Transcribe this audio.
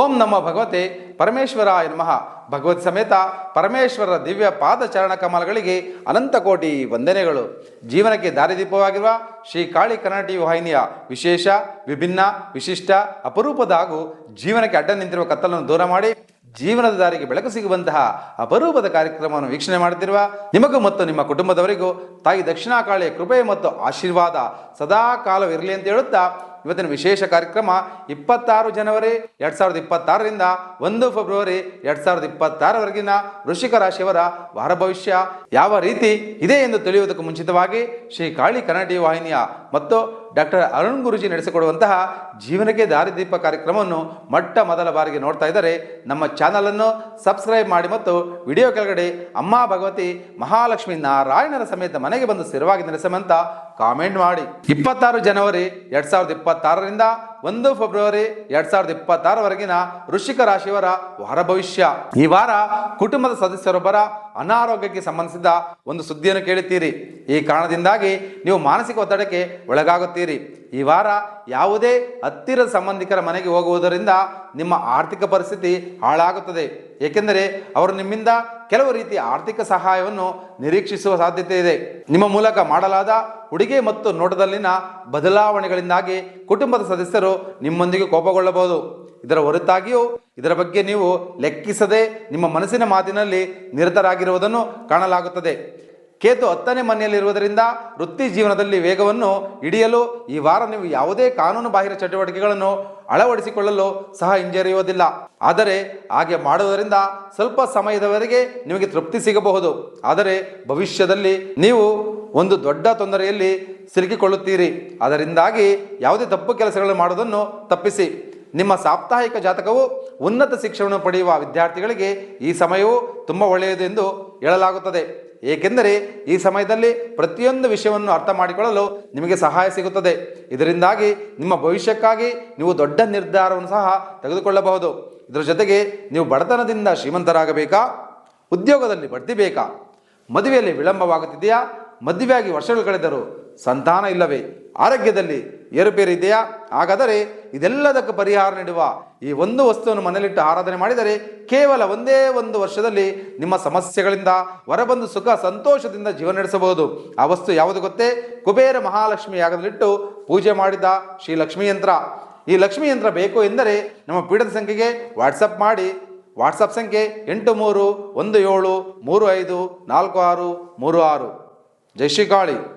ಓಂ ನಮ್ಮ ಭಗವತೆ ಪರಮೇಶ್ವರಾಯ ನಮಃ. ಭಗವತ್ ಸಮೇತ ಪರಮೇಶ್ವರರ ದಿವ್ಯ ಪಾದ ಚರಣ ಕಮಲಗಳಿಗೆ ಅನಂತ ಕೋಟಿ ವಂದನೆಗಳು. ಜೀವನಕ್ಕೆ ದಾರಿದೀಪವಾಗಿರುವ ಶ್ರೀ ಕಾಳಿ ಕನ್ನಡ ಟಿವಿ ವಾಹಿನಿಯ ವಿಶೇಷ, ವಿಭಿನ್ನ, ವಿಶಿಷ್ಟ, ಅಪರೂಪದ ಹಾಗೂ ಜೀವನಕ್ಕೆ ಅಡ್ಡ ನಿಂತಿರುವ ಕತ್ತಲನ್ನು ದೂರ ಮಾಡಿ ಜೀವನದ ದಾರಿಗೆ ಬೆಳಕು ಸಿಗುವಂತಹ ಅಪರೂಪದ ಕಾರ್ಯಕ್ರಮವನ್ನು ವೀಕ್ಷಣೆ ಮಾಡುತ್ತಿರುವ ನಿಮಗೂ ಮತ್ತು ನಿಮ್ಮ ಕುಟುಂಬದವರಿಗೂ ತಾಯಿ ದಕ್ಷಿಣ ಕಾಳಿಯ ಕೃಪೆ ಮತ್ತು ಆಶೀರ್ವಾದ ಸದಾ ಕಾಲವಿರಲಿ ಅಂತ ಹೇಳುತ್ತಾ ಇವತ್ತಿನ ವಿಶೇಷ ಕಾರ್ಯಕ್ರಮ ಇಪ್ಪತ್ತಾರು ಜನವರಿ ಎರಡ್ ಸಾವಿರದ ಇಪ್ಪತ್ತಾರರಿಂದ ಒಂದು ಫೆಬ್ರವರಿ ಎರಡ್ ಸಾವಿರದ ಇಪ್ಪತ್ತಾರವರೆಗಿನ ವೃಶ್ಚಿಕ ರಾಶಿಯವರ ವಾರ ಭವಿಷ್ಯ ಯಾವ ರೀತಿ ಇದೆ ಎಂದು ತಿಳಿಯುವುದಕ್ಕೂ ಮುಂಚಿತವಾಗಿ ಶ್ರೀ ಕಾಳಿ ಕನ್ನಡ ವಾಹಿನಿಯ ಮತ್ತು ಡಾಕ್ಟರ್ ಅರುಣ್ ಗುರುಜಿ ನಡೆಸಿಕೊಡುವಂತಹ ಜೀವನಕ್ಕೆ ದಾರಿದೀಪ ಕಾರ್ಯಕ್ರಮವನ್ನು ಮೊಟ್ಟ ಮೊದಲ ಬಾರಿಗೆ ನೋಡ್ತಾ ಇದ್ದರೆ. ನಮ್ಮ ಚಾನಲನ್ನು ಸಬ್ಸ್ಕ್ರೈಬ್ ಮಾಡಿ ಮತ್ತು ವಿಡಿಯೋ ಕೆಳಗಡೆ ಅಮ್ಮ ಭಗವತಿ ಮಹಾಲಕ್ಷ್ಮಿ ನಾರಾಯಣರ ಸಮೇತ ಮನೆಗೆ ಬಂದು ಸ್ಥಿರವಾಗಿ ನೆಲೆಸಮಂತ ಕಾಮೆಂಟ್ ಮಾಡಿ. ಇಪ್ಪತ್ತಾರು ಜನವರಿ ಎರಡ್ ಸಾವಿರದ ಇಪ್ಪತ್ತಾರರಿಂದ ಒಂದು ಫೆಬ್ರವರಿ ಎರಡ್ ಸಾವಿರದ ಇಪ್ಪತ್ತಾರವರೆಗಿನ ವೃಶ್ಚಿಕ ರಾಶಿಯವರ ವಾರ ಭವಿಷ್ಯ. ಈ ವಾರ ಕುಟುಂಬದ ಸದಸ್ಯರೊಬ್ಬರ ಅನಾರೋಗ್ಯಕ್ಕೆ ಸಂಬಂಧಿಸಿದ ಒಂದು ಸುದ್ದಿಯನ್ನು ಕೇಳುತ್ತೀರಿ. ಈ ಕಾರಣದಿಂದಾಗಿ ನೀವು ಮಾನಸಿಕ ಒತ್ತಡಕ್ಕೆ ಒಳಗಾಗುತ್ತೀರಿ. ಈ ವಾರ ಯಾವುದೇ ಹತ್ತಿರದ ಸಂಬಂಧಿಕರ ಮನೆಗೆ ಹೋಗುವುದರಿಂದ ನಿಮ್ಮ ಆರ್ಥಿಕ ಪರಿಸ್ಥಿತಿ ಹಾಳಾಗುತ್ತದೆ. ಏಕೆಂದರೆ ಅವರು ನಿಮ್ಮಿಂದ ಕೆಲವು ರೀತಿಯ ಆರ್ಥಿಕ ಸಹಾಯವನ್ನು ನಿರೀಕ್ಷಿಸುವ ಸಾಧ್ಯತೆ ಇದೆ. ನಿಮ್ಮ ಮೂಲಕ ಮಾಡಲಾದ ಉಡುಗೆ ಮತ್ತು ನೋಟದಲ್ಲಿನ ಬದಲಾವಣೆಗಳಿಂದಾಗಿ ಕುಟುಂಬದ ಸದಸ್ಯರು ನಿಮ್ಮೊಂದಿಗೆ ಕೋಪಗೊಳ್ಳಬಹುದು. ಇದರ ಹೊರತಾಗಿಯೂ ಇದರ ಬಗ್ಗೆ ನೀವು ಲೆಕ್ಕಿಸದೆ ನಿಮ್ಮ ಮನಸ್ಸಿನ ಮಾತಿನಲ್ಲಿ ನಿರತರಾಗಿರುವುದನ್ನು ಕಾಣಲಾಗುತ್ತದೆ. ಕೇತು ಹತ್ತನೇ ಮನೆಯಲ್ಲಿರುವುದರಿಂದ ವೃತ್ತಿ ಜೀವನದಲ್ಲಿ ವೇಗವನ್ನು ಹಿಡಿಯಲು ಈ ವಾರ ನೀವು ಯಾವುದೇ ಕಾನೂನು ಬಾಹಿರ ಚಟುವಟಿಕೆಗಳನ್ನು ಅಳವಡಿಸಿಕೊಳ್ಳಲು ಸಹ ಹಿಂಜರಿಯುವುದಿಲ್ಲ. ಆದರೆ ಹಾಗೆ ಮಾಡುವುದರಿಂದ ಸ್ವಲ್ಪ ಸಮಯದವರೆಗೆ ನಿಮಗೆ ತೃಪ್ತಿ ಸಿಗಬಹುದು. ಆದರೆ ಭವಿಷ್ಯದಲ್ಲಿ ನೀವು ಒಂದು ದೊಡ್ಡ ತೊಂದರೆಯಲ್ಲಿ ಸಿಲುಕಿಕೊಳ್ಳುತ್ತೀರಿ. ಅದರಿಂದಾಗಿ ಯಾವುದೇ ತಪ್ಪು ಕೆಲಸಗಳನ್ನು ಮಾಡುವುದನ್ನು ತಪ್ಪಿಸಿ. ನಿಮ್ಮ ಸಾಪ್ತಾಹಿಕ ಜಾತಕವು ಉನ್ನತ ಶಿಕ್ಷಣವನ್ನು ಪಡೆಯುವ ವಿದ್ಯಾರ್ಥಿಗಳಿಗೆ ಈ ಸಮಯವು ತುಂಬ ಒಳ್ಳೆಯದು ಎಂದು ಹೇಳಲಾಗುತ್ತದೆ. ಏಕೆಂದರೆ ಈ ಸಮಯದಲ್ಲಿ ಪ್ರತಿಯೊಂದು ವಿಷಯವನ್ನು ಅರ್ಥ ಮಾಡಿಕೊಳ್ಳಲು ನಿಮಗೆ ಸಹಾಯ ಸಿಗುತ್ತದೆ. ಇದರಿಂದಾಗಿ ನಿಮ್ಮ ಭವಿಷ್ಯಕ್ಕಾಗಿ ನೀವು ದೊಡ್ಡ ನಿರ್ಧಾರವನ್ನು ಸಹ ತೆಗೆದುಕೊಳ್ಳಬಹುದು. ಇದರ ಜೊತೆಗೆ ನೀವು ಬಡತನದಿಂದ ಶ್ರೀಮಂತರಾಗಬೇಕಾ? ಉದ್ಯೋಗದಲ್ಲಿ ಬಡ್ತಿ ಬೇಕಾ? ಮದುವೆಯಲ್ಲಿ ವಿಳಂಬವಾಗುತ್ತಿದೆಯಾ? ಮದುವೆಯಾಗಿ ವರ್ಷಗಳು ಕಳೆದರು ಸಂತಾನ ಇಲ್ಲವೇ? ಆರೋಗ್ಯದಲ್ಲಿ ಏರುಪೇರು ಇದೆಯಾ? ಹಾಗಾದರೆ ಇದೆಲ್ಲದಕ್ಕೆ ಪರಿಹಾರ ನೀಡುವ ಈ ಒಂದು ವಸ್ತುವನ್ನು ಮನೆಯಲ್ಲಿಟ್ಟು ಆರಾಧನೆ ಮಾಡಿದರೆ ಕೇವಲ ಒಂದೇ ಒಂದು ವರ್ಷದಲ್ಲಿ ನಿಮ್ಮ ಸಮಸ್ಯೆಗಳಿಂದ ಹೊರಬಂದು ಸುಖ, ಸಂತೋಷದಿಂದ ಜೀವನ ನಡೆಸಬಹುದು. ಆ ವಸ್ತು ಯಾವುದು ಗೊತ್ತೇ? ಕುಬೇರ ಮಹಾಲಕ್ಷ್ಮಿ ಯಾಗದಲ್ಲಿಟ್ಟು ಪೂಜೆ ಮಾಡಿದ ಶ್ರೀ ಲಕ್ಷ್ಮೀ ಯಂತ್ರ ಈ ಲಕ್ಷ್ಮೀ ಯಂತ್ರ ಬೇಕು ಎಂದರೆ ನಮ್ಮ ಪೀಡದ ಸಂಖ್ಯೆಗೆ ವಾಟ್ಸಪ್ ಮಾಡಿ. ವಾಟ್ಸಪ್ ಸಂಖ್ಯೆ ಎಂಟು ಮೂರು ಒಂದು ಏಳು ಮೂರು ಐದು ನಾಲ್ಕು ಆರು ಮೂರು ಆರು. ಜೈ ಶ್ರೀ ಕಾಳಿ.